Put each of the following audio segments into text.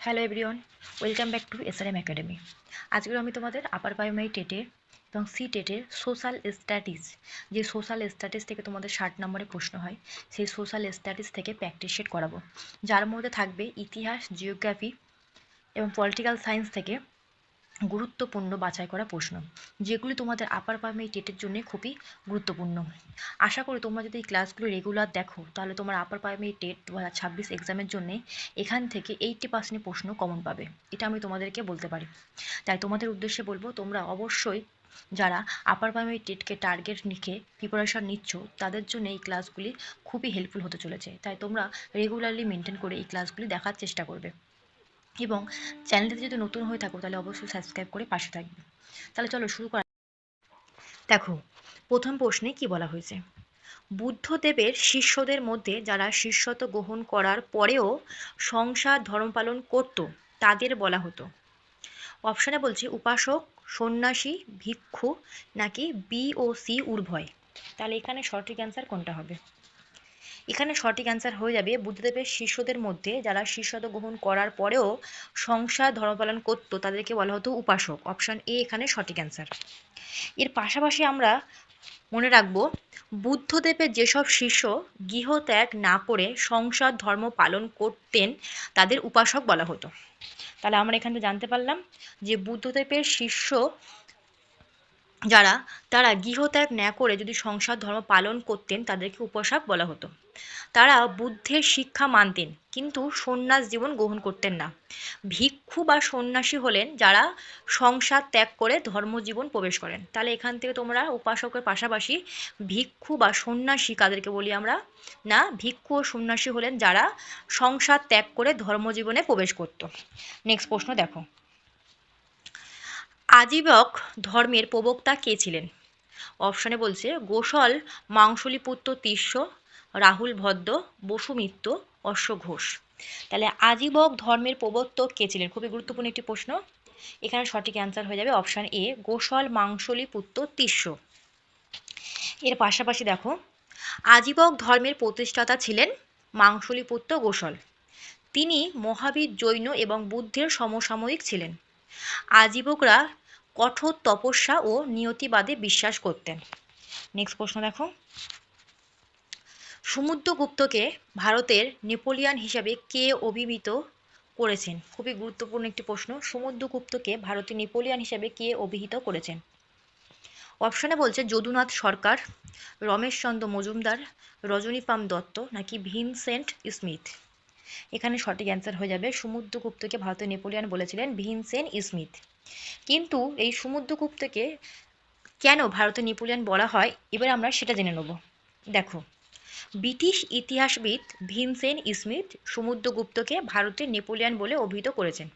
Hello everyone welcome back to S R M academy আজকে আমি তোমাদের আপার প্রাইমারি টেটের এবং সি টেটের সোশ্যাল স্ট্যাটিস যে সোশ্যাল স্ট্যাটিস থেকে তোমাদের ষাট নম্বরে প্রশ্ন হয়, সেই সোশ্যাল স্ট্যাটিস থেকে প্র্যাকটিস শিট করাবো। যার মধ্যে থাকবে ইতিহাস জিওগ্রাফি এবং পলিটিক্যাল সায়েন্স থেকে গুরুত্বপূর্ণ বাছাই করা প্রশ্ন, যেগুলি তোমাদের আপার প্রাইমারি টেটের জন্য খুবই গুরুত্বপূর্ণ। আশা করি তোমরা যদি এই ক্লাসগুলো রেগুলার দেখো, তাহলে তোমার আপার প্রাইমারি টেট দু হাজার ছাব্বিশ এক্সামের জন্যে এখান থেকে এইটটি পার্সেন্ট প্রশ্ন কমন পাবে। এটা আমি তোমাদেরকে বলতে পারি। তাই তোমাদের উদ্দেশ্যে বলব, তোমরা অবশ্যই যারা আপার প্রাইমারি টেটকে টার্গেট লিখে প্রিপারেশন নিচ্ছ, তাদের জন্য এই ক্লাসগুলি খুবই হেল্পফুল হতে চলেছে। তাই তোমরা রেগুলারলি মেনটেন করে এই ক্লাসগুলি দেখার চেষ্টা করবে। এবং চ্যানেলটিতে যদি নতুন হয়ে থাকো, তাহলে অবশ্যই সাবস্ক্রাইব করে পাশে থাকবে। তাহলে চলো শুরু করা দেখো, প্রথম প্রশ্নে কি বলা হয়েছে? বুদ্ধদেবের শিষ্যদের মধ্যে যারা শিষ্যত্ব গ্রহণ করার পরেও সংসার ধর্ম পালন করত, তাদের বলা হতো। অপশানে বলছে উপাসক, সন্ন্যাসী, ভিক্ষু নাকি বি ও সি উর্ভয় তাহলে এখানে সঠিক অ্যান্সার কোনটা হবে? এখানে সঠিক অ্যান্সার হয়ে যাবে বুদ্ধদেবের শিষ্যদের মধ্যে যারা শিষ্যত্ব গ্রহণ করার পরেও সংসার ধর্ম পালন করতো তাদেরকে বলা হতো উপাসক। অপশান এ এখানে সঠিক অ্যান্সার এর পাশাপাশি আমরা মনে রাখব, বুদ্ধদেবের যেসব শিষ্য গৃহত্যাগ না করে সংসার ধর্ম পালন করতেন তাদের উপাসক বলা হতো। তাহলে আমরা এখান থেকে জানতে পারলাম যে বুদ্ধদেবের শিষ্য যারা তারা গৃহত্যাগ না করে যদি সংসার ধর্ম পালন করতেন, তাদেরকে উপাসক বলা হতো। তারা বুদ্ধের শিক্ষা মানতেন, কিন্তু সন্ন্যাস জীবন গ্রহণ করতেন না। ভিক্ষু বা সন্ন্যাসী হলেন যারা সংসার ত্যাগ করে ধর্মজীবন প্রবেশ করেন। তাহলে এখান থেকে তোমরা উপাসকের পাশাপাশি ভিক্ষু বা সন্ন্যাসী কাদেরকে বলি আমরা, না, ভিক্ষু ও সন্ন্যাসী হলেন যারা সংসার ত্যাগ করে ধর্মজীবনে প্রবেশ করত। নেক্সট প্রশ্ন দেখো। আজীবক ধর্মের প্রবক্তা কে ছিলেন? অপশানে বলছে, গোসল, মাংসলিপুত্র তিস্য, রাহুল ভদ্র বসুমিত্র অশ্ব ঘোষ। তাহলে আজীবক ধর্মের প্রবর্তক কে ছিলেন? খুবই গুরুত্বপূর্ণ একটি প্রশ্ন। এখানে সঠিক অ্যান্সার হয়ে যাবে অপশান এ গোসল মাংসলি পুত্র এর পাশাপাশি দেখো আজীবক ধর্মের প্রতিষ্ঠাতা ছিলেন মাংসলি পুত্র গোসল। তিনি মহাবীর, জৈন এবং বুদ্ধের সমসাময়িক ছিলেন। আজীবকরা কঠোর তপস্যা ও নিয়তিবাদে বিশ্বাস করতেন। নেক্সট প্রশ্ন দেখো। সমুদ্রগুপ্তকে ভারতের নেপোলিয়ান হিসাবে কে অভিহিত করেছেন? খুবই গুরুত্বপূর্ণ একটি প্রশ্ন। সমুদ্রগুপ্তকে ভারতের নেপোলিয়ান হিসাবে কে অভিহিত করেছেন? অপশানে বলছে যদুনাথ সরকার, রমেশচন্দ্র মজুমদার রজনীপাম দত্ত নাকি ভিনসেন্ট স্মিথ? এখানে সঠিক অ্যান্সার হয়ে যাবে। সমুদ্রগুপ্তকে ভারতের নেপোলিয়ান বলেছিলেন ভিনসেন স্মিথ। কিন্তু এই সমুদ্রগুপ্তকে কেন ভারতের নেপোলিয়ান বলা হয়? এবার আমরা সেটা জেনে নেব। দেখো, ব্রিটিশ ইতিহাসবিদ ভিনসেন স্মিথ সমুদ্রগুপ্তকে ভারতের নেপোলিয়ান বলে অভিহিত করেছেন।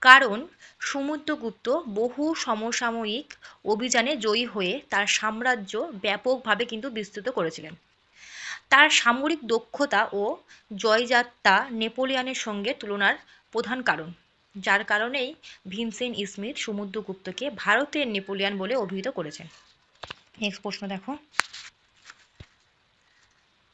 কারণ সমুদ্রগুপ্ত বহু সমসাময়িক অভিযানে জয়ী হয়ে তার সাম্রাজ্য ব্যাপকভাবে কিন্তু বিস্তৃত করেছিলেন। তার সামরিক দক্ষতা ও জয়যাত্রা নেপোলিয়ানের সঙ্গে তুলনার প্রধান কারণ। যার কারণেই ভীমসেন স্মিথ সমুদ্রগুপ্তকে ভারতের নেপোলিয়ান বলে অভিহিত করেছেন। নেক্সট প্রশ্ন দেখো।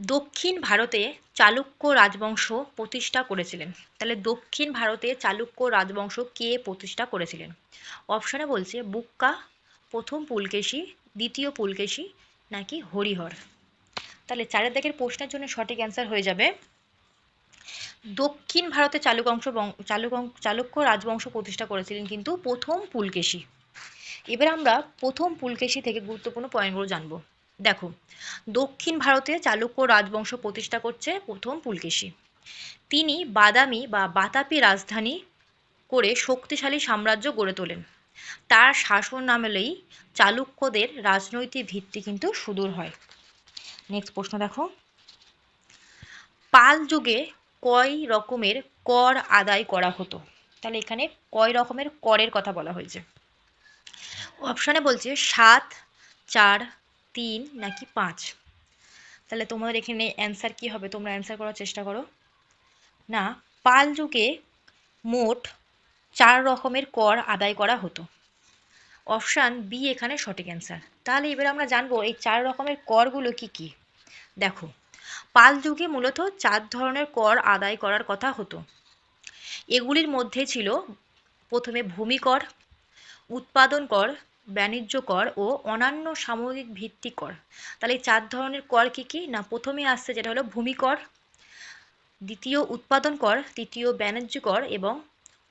দক্ষিণ ভারতে চালুক্য রাজবংশ প্রতিষ্ঠা করেছিলেন। তাহলে দক্ষিণ ভারতে চালুক্য রাজবংশ কে প্রতিষ্ঠা করেছিলেন? অপশানে বলছে বুক্কা, প্রথম পুলকেশী, দ্বিতীয় পুলকেশী নাকি হরিহর। তাহলে চারের দিকের প্রশ্নের জন্য সঠিক অ্যান্সার হয়ে যাবে দক্ষিণ ভারতে চালুকংশ চালুক চালুক্য রাজবংশ প্রতিষ্ঠা করেছিলেন কিন্তু প্রথম পুলকেশী। এবার আমরা প্রথম পুলকেশী থেকে গুরুত্বপূর্ণ পয়েন্টগুলো জানব। দেখো, দক্ষিণ ভারতে চালুক্য রাজবংশ প্রতিষ্ঠা করছে প্রথম পুলকেশী। তিনি বাদামি বা বাতাপি রাজধানী করে শক্তিশালী সাম্রাজ্য গড়ে তোলেন। তার শাসন আমলেই চালুক্যদের রাজনৈতিক ভিত্তি কিন্তু সুদূর হয়। নেক্সট প্রশ্ন দেখো। পাল যুগে কয় রকমের কর আদায় করা হতো? তাহলে এখানে কয় রকমের করের কথা বলা হয়েছে। অপশানে বলছে সাত, চার, তিন নাকি পাঁচ। তাহলে তোমাদের এখানে অ্যান্সার কি হবে? তোমরা অ্যান্সার করার চেষ্টা করো। না, পাল যুগে মোট চার রকমের কর আদায় করা হতো। অপশান বি এখানে সঠিক অ্যান্সার তাহলে এবার আমরা জানব এই চার রকমের করগুলো কি কি? দেখো পাল যুগে মূলত চার ধরনের কর আদায় করার কথা হতো। এগুলির মধ্যে ছিল প্রথমে ভূমিকর উৎপাদন কর, বাণিজ্য কর ও অন্যান্য সামগ্রিক ভিত্তিক কর। তাহলে চার ধরনের কর কী কী? না, প্রথমে আসছে যেটা হলো ভূমিকর দ্বিতীয় উৎপাদন কর, তৃতীয় বাণিজ্য কর এবং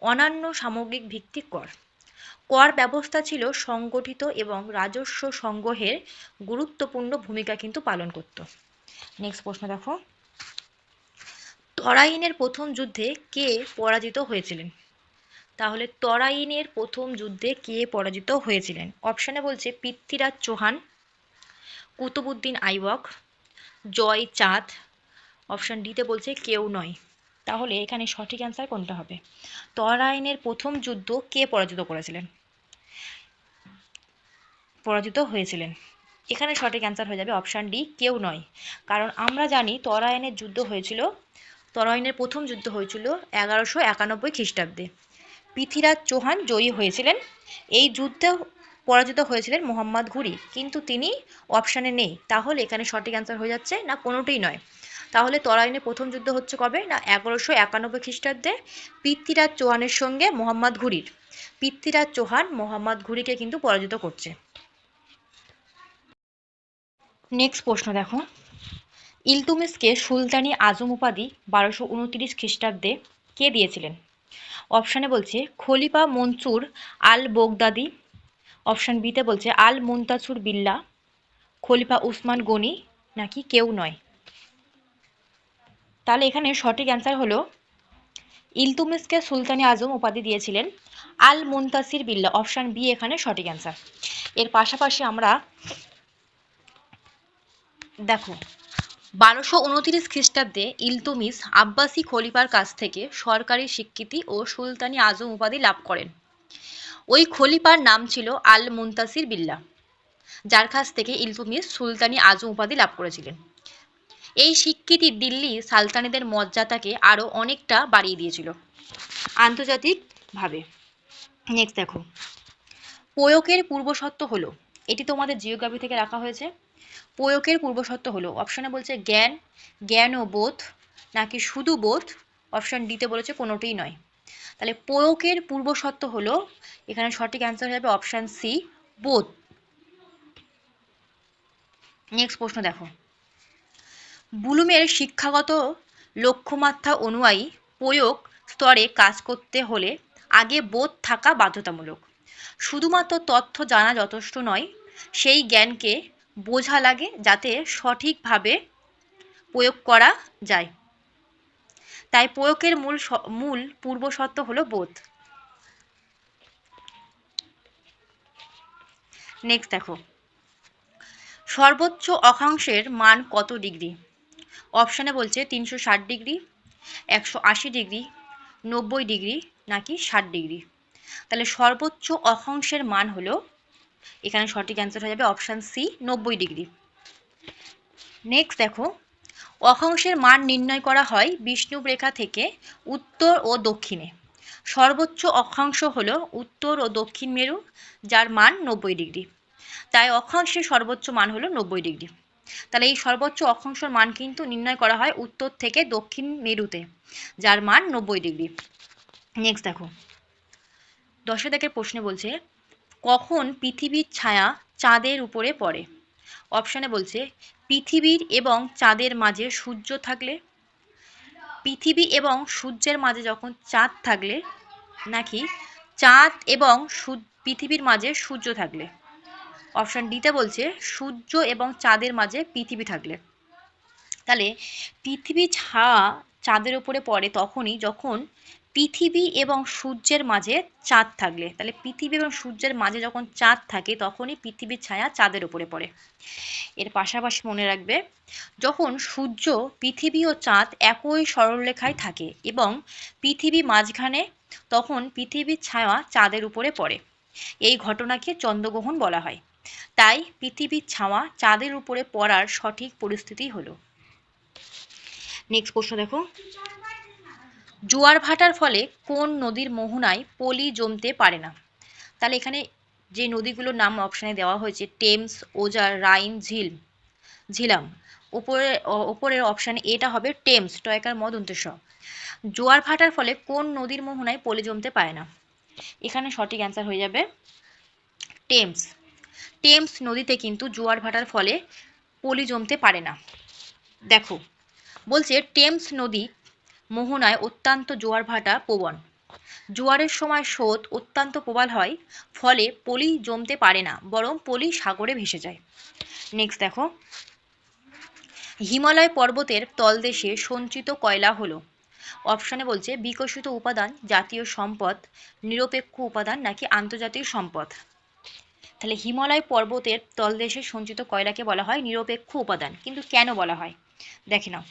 অন্যান্য সামগ্রিক ভিত্তিক কর। কর ব্যবস্থা ছিল সংগঠিত এবং রাজস্ব সংগ্রহের গুরুত্বপূর্ণ ভূমিকা কিন্তু পালন করত। নেক্সট প্রশ্ন দেখো। তরাইনের প্রথম যুদ্ধে কে পরাজিত হয়েছিলেন? তাহলে তরাইনের প্রথম যুদ্ধে কে পরাজিত হয়েছিলেন? অপশানে বলছে পৃথ্বীরাজ চৌহান কুতুবুদ্দিন আইবক, জয় চাঁদ। অপশান ডিতে বলছে কেউ নয়। তাহলে এখানে সঠিক অ্যান্সার কোনটা হবে? তরাইনের প্রথম যুদ্ধ কে পরাজিত করেছিলেন? পরাজিত হয়েছিলেন। এখানে সঠিক অ্যান্সার হয়ে যাবে অপশান ডি কেউ নয়। কারণ আমরা জানি তরায়নের যুদ্ধ হয়েছিল, তরাইনের প্রথম যুদ্ধ হয়েছিল এগারোশো একানব্বই খ্রিস্টাব্দে। পৃথ্বীরাজ চৌহান জয়ী হয়েছিলেন, এই যুদ্ধে পরাজিত হয়েছিলেন মোহাম্মদ ঘুরি, কিন্তু তিনি অপশানে নেই। তাহলে এখানে সঠিক অ্যান্সার হয়ে যাচ্ছে না কোনোটাই নয়। তাহলে তরাইনের প্রথম যুদ্ধ হচ্ছে কবে? না, এগারোশো একানব্বই খ্রিস্টাব্দে পৃথ্বীরাজ চৌহানের সঙ্গে মোহাম্মদ ঘুরির। পৃথ্বীরাজ চৌহান মোহাম্মদ ঘুরিকে কিন্তু পরাজিত করছে। নেক্সট প্রশ্ন দেখো। ইলতুমিসকে সুলতানি আজম উপাধি বারোশো উনত্রিশ খ্রিস্টাব্দে কে দিয়েছিলেন? অপশানে বলছে খলিফা মনসুর আল বোগদাদি। অপশান বিতে বলছে আল মুনতাসুর বিল্লা, খলিফা উসমান গনি নাকি কেউ নয়। তাহলে এখানে সঠিক অ্যান্সার হলো ইলতুমিসকে সুলতানি আজম উপাধি দিয়েছিলেন আল মুনতাসির বিল্লা। অপশান বি এখানে সঠিক অ্যান্সার। এর পাশাপাশি আমরা দেখো, বারোশো উনত্রিশ খ্রিস্টাব্দে ইলতুমিস আব্বাসী খলিফার কাছ থেকে সরকারি স্বীকৃতি ও সুলতানি আজম উপাধি লাভ করেন। ওই খলিফার নাম ছিল আল মুনতাসির বিল্লা যার কাছ থেকে ইলতুমিস সুলতানি আজম উপাধি লাভ করেছিলেন। এই স্বীকৃতি দিল্লি সালতানিদের মর্যাদাকে আরও অনেকটা বাড়িয়ে দিয়েছিল আন্তর্জাতিকভাবে। নেক্সট দেখো, প্রয়োগের পূর্বশর্ত হলো, এটি তোমাদের জিওগ্রাফি থেকে রাখা হয়েছে। প্রয়োগের পূর্বশর্ত হলো অপশানে বলছে জ্ঞান জ্ঞান ও বোধ, নাকি শুধু বোধ? অপশান ডিতে বলেছে কোনোটিই নয়। তাহলে প্রয়োগের পূর্বশর্ত হলো, এখানে সঠিক অ্যান্সার যাবে অপশান সি বোধ। নেক্সট প্রশ্ন দেখো। বুলুমের শিক্ষাগত লক্ষ্যমাত্রা অনুযায়ী প্রয়োগ স্তরে কাজ করতে হলে আগে বোধ থাকা বাধ্যতামূলক। শুধুমাত্র তথ্য জানা যথেষ্ট নয়, সেই জ্ঞানকে বোঝা লাগে যাতে সঠিকভাবে প্রয়োগ করা যায়। তাই প্রয়োগের মূল মূল পূর্বশর্ত হলো বোধ। নেক্সট দেখো। সর্বোচ্চ অক্ষাংশের মান কত ডিগ্রি? অপশানে বলছে তিনশো ষাট ডিগ্রি, একশো আশি ডিগ্রি, নব্বই ডিগ্রি নাকি ষাট ডিগ্রি। তাহলে সর্বোচ্চ অক্ষাংশের মান হলো এখানে সঠিক অ্যান্সার হয়ে যাবে অপশান সি নব্বই ডিগ্রি নেক্সট দেখো, অক্ষাংশের মান নির্ণয় করা হয় বিষ্ণুব রেখা থেকে উত্তর ও দক্ষিণে। সর্বোচ্চ অক্ষাংশ হল উত্তর ও দক্ষিণ মেরু, যার মান নব্বই ডিগ্রি তাই অক্ষাংশের সর্বোচ্চ মান হলো নব্বই ডিগ্রি তাহলে এই সর্বোচ্চ অক্ষাংশের মান কিন্তু নির্ণয় করা হয় উত্তর থেকে দক্ষিণ মেরুতে, যার মান নব্বই ডিগ্রি নেক্সট দেখো, দশ দাগের প্রশ্নে বলছে কখন পৃথিবীর ছায়া চাঁদের উপরে পড়ে? অপশানে বলছে, পৃথিবীর এবং চাঁদের মাঝে সূর্য থাকলে? পৃথিবী এবং সূর্যের মাঝে যখন চাঁদ থাকলে, নাকি চাঁদ এবং পৃথিবীর মাঝে সূর্য থাকলে? অপশান ডিতে বলছে, সূর্য এবং চাঁদের মাঝে পৃথিবী থাকলে। তাহলে পৃথিবী ছায়া চাঁদের উপরে পড়ে তখনই যখন পৃথিবী এবং সূর্যের মাঝে চাঁদ থাকলে। তাহলে পৃথিবী এবং সূর্যের মাঝে যখন চাঁদ থাকে, তখনই পৃথিবীর ছায়া চাঁদের উপরে পড়ে। এর পাশাপাশি মনে রাখবে, যখন সূর্য, পৃথিবী ও চাঁদ একই সরলরেখায় থাকে এবং পৃথিবী মাঝখানে, তখন পৃথিবীর ছায়া চাঁদের উপরে পড়ে। এই ঘটনাকে চন্দ্রগ্রহণ বলা হয়। তাই পৃথিবীর ছায়া চাঁদের উপরে পড়ার সঠিক পরিস্থিতি হলো। নেক্সট প্রশ্ন দেখো। জোয়ার ভাটার ফলে কোন নদীর মোহনায় পলি জমতে পারে না? তাহলে এখানে যে নদীগুলোর নাম অপশানে দেওয়া হয়েছে, টেমস ওজার রাইন, ঝিল, ঝিলাম। ওপরে ওপরের অপশান এটা হবে টেমস, টয়কার, মদ অন্তেষ জোয়ার ভাটার ফলে কোন নদীর মোহনায় পলি জমতে পারে না? এখানে সঠিক অ্যান্সার হয়ে যাবে টেমস। টেমস নদীতে কিন্তু জোয়ার ভাটার ফলে পলি জমতে পারে না। দেখো, বলছে টেমস নদী মোহনায় অত্যন্ত জোয়ার ভাটা প্রবণ। জোয়ারের সময় স্রোত অত্যন্ত প্রবল হয়, ফলে পলি জমতে পারে না, বরং পলি সাগরে ভেসে যায়। নেক্সট দেখো। হিমালয় পর্বতের তলদেশে সঞ্চিত কয়লা হলো। অপশানে বলছে বিকশিত উপাদান, জাতীয় সম্পদ, নিরপেক্ষ উপাদান নাকি আন্তর্জাতিক সম্পদ। তাহলে হিমালয় পর্বতের তলদেশে সঞ্চিত কয়লাকে বলা হয় নিরপেক্ষ উপাদান, কিন্তু কেন বলা হয়? দেখে নাও।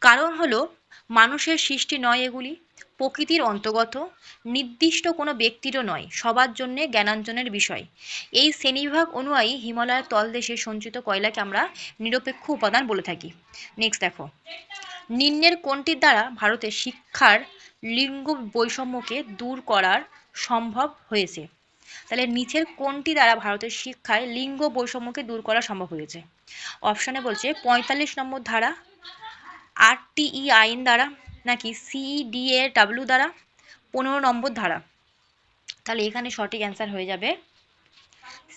কারণ হলো, মানুষের সৃষ্টি নয় এগুলি, প্রকৃতির অন্তর্গত, নির্দিষ্ট কোনো ব্যক্তিরও নয়, সবার জন্যে জ্ঞানাঞ্জনের বিষয়। এই শ্রেণীবিভাগ অনুযায়ী হিমালয়ের তলদেশে সঞ্চিত কয়লাকে আমরা নিরপেক্ষ উপাদান বলে থাকি। নেক্সট দেখো। নিম্নের কোনটির দ্বারা ভারতের শিক্ষার লিঙ্গ বৈষম্যকে দূর করার সম্ভব হয়েছে? তাহলে নিচের কোনটি দ্বারা ভারতের শিক্ষায় লিঙ্গ বৈষম্যকে দূর করা সম্ভব হয়েছে? অপশানে বলছে পঁয়তাল্লিশ নম্বর ধারা আরটিই আইন দ্বারা নাকি সিইডিএ ডাব্লিউ দ্বারা পনেরো নম্বর ধারা। তাহলে এখানে সঠিক অ্যান্সার হয়ে যাবে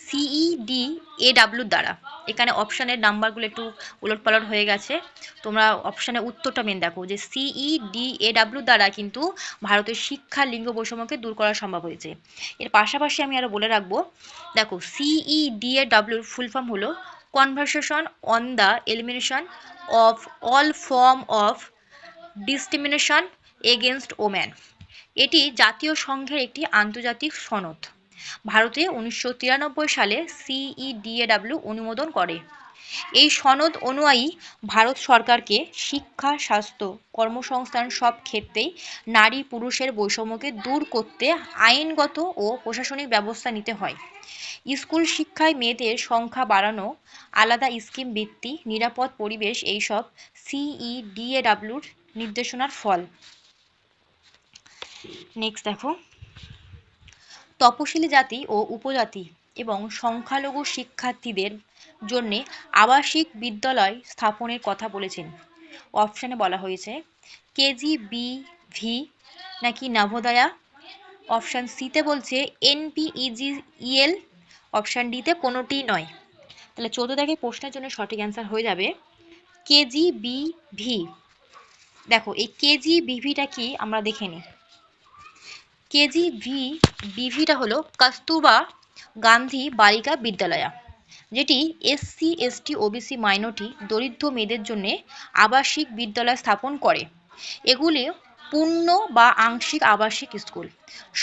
সিইডি এ ডাব্লিউর দ্বারা এখানে অপশানের নাম্বারগুলো একটু উলটপালট হয়ে গেছে। তোমরা অপশানের উত্তরটা মেন দেখো যে সিইডি এ ডাব্লিউর দ্বারা কিন্তু ভারতের শিক্ষা লিঙ্গ বৈষম্যকে দূর করা সম্ভব হয়েছে। এর পাশাপাশি আমি আরও বলে রাখব, দেখো সিইডি এ ডাব্লিউর ফুল ফর্ম হলো conversation on the elimination of all form of discrimination against woman এটি জাতীয় সংঘের একটি আন্তর্জাতিক সনদ। ভারতে উনিশশো তিরানব্বই সালে সিইডিএডাব্লিউ অনুমোদন করে। এই সনদ অনুযায়ী ভারত সরকারকে শিক্ষা, স্বাস্থ্য, কর্মসংস্থান সব ক্ষেত্রেই নারী পুরুষের বৈষম্যকে দূর করতে আইনগত ও প্রশাসনিক ব্যবস্থা নিতে হয়। স্কুল শিক্ষায় মেয়েদের সংখ্যা বাড়ানো, আলাদা স্কিম বৃত্তি নিরাপদ পরিবেশ এইসব সিইডিএডাব্লিউর নির্দেশনার ফল। নেক্সট দেখো। তপশিলি জাতি ও উপজাতি এবং সংখ্যালঘু শিক্ষার্থীদের জন্যে আবাসিক বিদ্যালয় স্থাপনের কথা বলেছেন। অপশানে বলা হয়েছে কেজি বি ভি নাকি নাভোদয়া? অপশান সিতে বলছে এনপিইজিইএল অপশান ডিতে কোনোটি নয়। তাহলে চৌদ্দ দাগের প্রশ্নের জন্য সঠিক অ্যান্সার হয়ে যাবে কেজি বি ভি দেখো, এই কেজি বিভিটা কি? আমরা দেখে নিই। কেজি ভি বিভিটা হলো কস্তুরবা গান্ধী বালিকা বিদ্যালয়া, যেটি এসসি এসটি ওবিসি মাইনরিটি দরিদ্র মেয়েদের জন্য আবাসিক বিদ্যালয় স্থাপন করে। এগুলি পূর্ণ বা আংশিক আবাসিক স্কুল।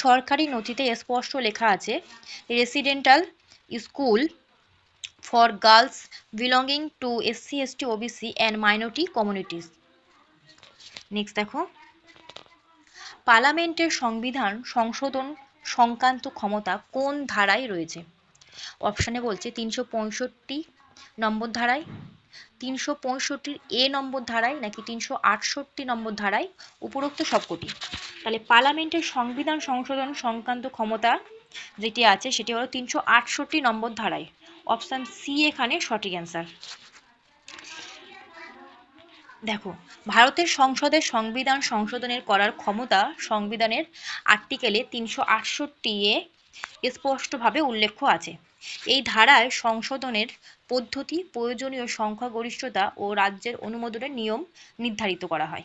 সরকারি নথিতে স্পষ্ট লেখা আছে residential school for girls belonging to SC ST OBC and minority communities. Next দেখো। পার্লামেন্টের সংবিধান সংশোধন সংক্রান্ত ক্ষমতা কোন ধারায় রয়েছে? অপশানে বলছে তিনশো পঁয়ষট্টি নম্বর ধারায়, তিনশো পঁয়ষট্টির এ নম্বর ধারায় নাকি তিনশো আটষট্টি নম্বর ধারায় উপরোক্ত সবকটি? তাহলে পার্লামেন্টের সংবিধান সংশোধন সংক্রান্ত ক্ষমতা যেটি আছে সেটি হলো তিনশো আটষট্টি নম্বর ধারায়। অপশান সি এখানে সঠিক অ্যান্সার দেখো, ভারতের সংসদের সংবিধান সংশোধনের করার ক্ষমতা সংবিধানের আর্টিকেলে তিনশো আটষট্টি এ স্পষ্টভাবে উল্লেখ আছে। এই ধারায় সংশোধনের পদ্ধতি, প্রয়োজনীয় সংখ্যাগরিষ্ঠতা ও রাজ্যের অনুমোদনের নিয়ম নির্ধারিত করা হয়।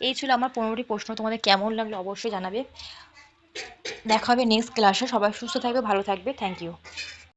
এই ছিল আমার পনেরোটি প্রশ্ন। তোমাদের কেমন লাগল অবশ্যই জানাবে। দেখা হবে নেক্সট ক্লাসে সবাই সুস্থ থাকবে ভালো থাকবে। Thank you